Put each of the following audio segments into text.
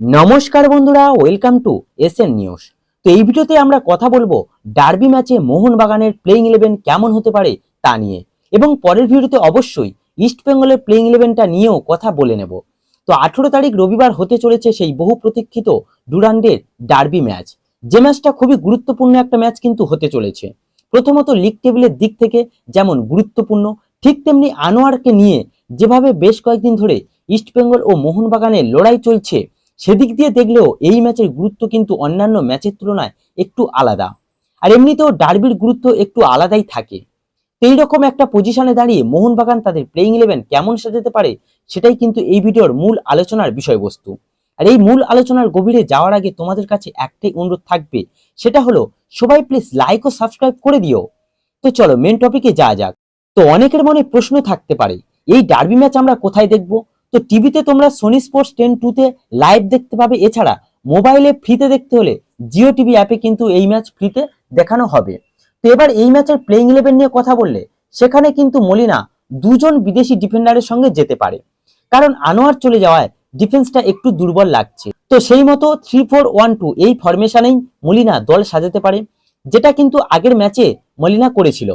নমস্কার বন্ধুরা welcome to S N news তো এই ভিডিওতে আমরা কথা বলব ডার্বি ম্যাচে মোহনবাগানের প্লেইং ইলেভেন কেমন হতে পারে তা নিয়ে। এবং পরের ভিডিওতে অবশ্যই ইস্ট বেঙ্গলের প্লেইং ইলেভেনটা নিয়েও কথা বলে নেব। তো আঠেরো তারিখ রবিবার হতে চলেছে সেই বহু প্রতীক্ষিত ডুরান্ডের ডার্বি ম্যাচ যে ম্যাচটা খুবই গুরুত্বপূর্ণ একটা ম্যাচ কিন্তু হতে চলেছে। প্রথমত লিগ টেবিলের দিক থেকে যেমন গুরুত্বপূর্ণ, ঠিক তেমনি আনোয়ারকে নিয়ে যেভাবে বেশ কয়েকদিন ধরে ইস্টবেঙ্গল ও মোহনবাগানের লড়াই চলছে সেদিক দিয়ে দেখলেও এই ম্যাচের গুরুত্ব কিন্তু অন্যান্য ম্যাচের তুলনায় একটু আলাদা। আর এমনিতেও ডার্বির গুরুত্ব একটু আলাদাই থাকে। তো এইরকম একটা পজিশনে দাঁড়িয়ে মোহনবাগান তাদের প্লেইং ইলেভেন কেমন সাজাতে পারে, সেটাই কিন্তু এই ভিডিওর মূল আলোচনার বিষয়বস্তু। আর এই মূল আলোচনার গভীরে যাওয়ার আগে তোমাদের কাছে একটাই অনুরোধ থাকবে, সেটা হলো সবাই প্লিজ লাইক ও সাবস্ক্রাইব করে দিও। তো চলো মেন টপিকে যাওয়া যাক। তো অনেকের মনে প্রশ্ন থাকতে পারে, এই ডার্বি ম্যাচ আমরা কোথায় দেখব? তো টিভিতে তোমরা সোনি স্পোর্টস টেন টুতে লাইভ দেখতে পাবে। এছাড়া মোবাইলে ফ্রিতে দেখতে হলে জিও টিভি অ্যাপে কিন্তু এই ম্যাচ ফ্রিতে দেখানো হবে। তো এবার এই ম্যাচের প্লেইং ইলেভেন নিয়ে কথা বললে, সেখানে কিন্তু মলিনা দুজন বিদেশি ডিফেন্ডারের সঙ্গে যেতে পারে। কারণ আনোয়ার চলে যাওয়ায় ডিফেন্সটা একটু দুর্বল লাগছে। তো সেই মতো থ্রি ফোর ওয়ান টু এই ফরমেশনেই মলিনা দল সাজাতে পারে, যেটা কিন্তু আগের ম্যাচে মলিনা করেছিল।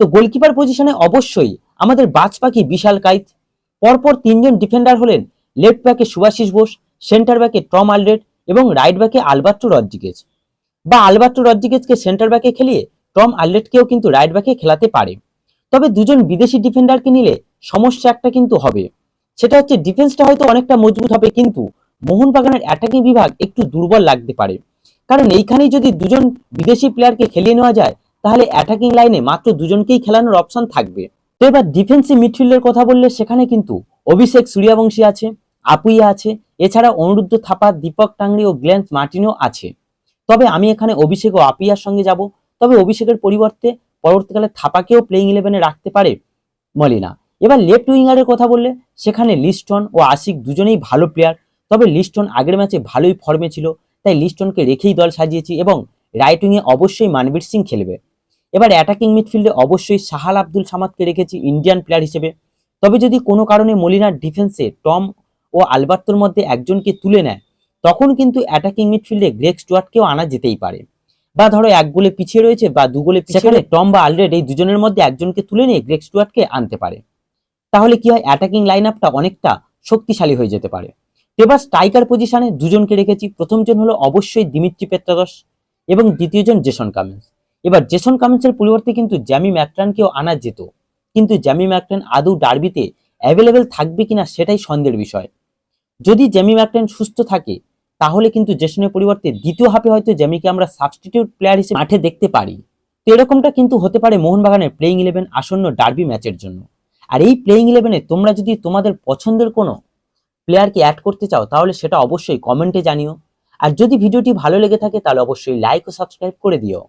তো গোলকিপার পজিশনে অবশ্যই আমাদের বাজ পাখি বিশাল কাইত। পরপর তিনজন ডিফেন্ডার হলেন লেফট ব্যাকে সুভাশিস বোস, সেন্টার ব্যাকে টম আলড্রেড এবং রাইট ব্যাকে আলবার্টো রদ্রিগেজ। বা আলবার্টো রদ্রিগেজকে সেন্টার ব্যাকে খেলিয়ে টম আলড্রেডকেও কিন্তু রাইট ব্যাকে খেলাতে পারে। তবে দুজন বিদেশি ডিফেন্ডারকে নিলে সমস্যা একটা কিন্তু হবে। সেটা হচ্ছে ডিফেন্সটা হয়তো অনেকটা মজবুত হবে কিন্তু মোহনবাগানের অ্যাটাকিং বিভাগ একটু দুর্বল লাগতে পারে। কারণ এইখানেই যদি দুজন বিদেশি প্লেয়ারকে খেলিয়ে নেওয়া যায়, তাহলে অ্যাটাকিং লাইনে মাত্র দুজনকেই খেলানোর অপশন থাকবে। তো এবার ডিফেন্সিভ মিডফিল্ডের কথা বললে সেখানে কিন্তু অভিষেক সূর্যবংশী আছে আপুইয়া আছে, এছাড়া অনিরুদ্ধ থাপা, দীপক টাংরি ও গ্লেন্স মার্টিনও আছে। তবে আমি এখানে অভিষেক ও আপিয়ার সঙ্গে যাব। তবে অভিষেকের পরিবর্তে পরবর্তীকালে থাপাকেও প্লেইং ইলেভেনে রাখতে পারে মলিনা। এবার লেফট উইঙ্গারের কথা বললে সেখানে লিস্টন ও আশিক দুজনেই ভালো প্লেয়ার তবে লিস্টন আগের ম্যাচে ভালোই ফর্মে ছিল, তাই লিস্টনকে রেখেই দল সাজিয়েছি এবং রাইট উইংয়ে অবশ্যই মানবীর সিং খেলবে। এবার অ্যাটাকিং মিডফিল্ডে অবশ্যই সাহাল আব্দুল সামাদকে রেখেছি ইন্ডিয়ান প্লেয়ার হিসেবে। তবে যদি কোনো কারণে মলিনার ডিফেন্সে টম ও আলবার্তোর মধ্যে একজনকে তুলে নেয় তখন কিন্তু অ্যাটাকিং মিডফিল্ডে গ্রেক স্টুয়ার্টকেও আনা যেতেই পারে। বা ধরো এক গোলে পিছিয়ে রয়েছে বা দু গোলে পিছিয়ে টম বা আলরেড এই দুজনের মধ্যে একজনকে তুলে নিয়ে গ্রেক স্টুয়ার্টকে আনতে পারে। তাহলে কি হয়? অ্যাটাকিং লাইন আপটা অনেকটা শক্তিশালী হয়ে যেতে পারে। এবার স্ট্রাইকার পজিশনে দুজনকে রেখেছি। প্রথমজন হলো অবশ্যই দিমিত্রি পেত্রাদস এবং দ্বিতীয়জন জেসন কামিন্স। এবার জেসন কামিন্সের পরিবর্তে কিন্তু জ্যামি ম্যাকট্রানকেও আনা যেত। কিন্তু জ্যামি ম্যাকট্রান আদৌ ডার্বিতে অ্যাভেলেবেল থাকবে কিনা সেটাই সন্দেহের বিষয়। যদি জ্যামি ম্যাকট্রান সুস্থ থাকে, তাহলে কিন্তু জেসনের পরিবর্তে দ্বিতীয় হাফে হয়তো জ্যামিকে আমরা সাবস্টিটিউট প্লেয়ার হিসেবে মাঠে দেখতে পারি। তো এরকমটা কিন্তু হতে পারে মোহনবাগানের প্লেইং ইলেভেন আসন্ন ডার্বি ম্যাচের জন্য। আর এই প্লেইং ইলেভেনে তোমরা যদি তোমাদের পছন্দের কোনো প্লেয়ারকে অ্যাড করতে চাও, তাহলে সেটা অবশ্যই কমেন্টে জানিও। আর যদি ভিডিওটি ভালো লেগে থাকে, তাহলে অবশ্যই লাইক ও সাবস্ক্রাইব করে দিও।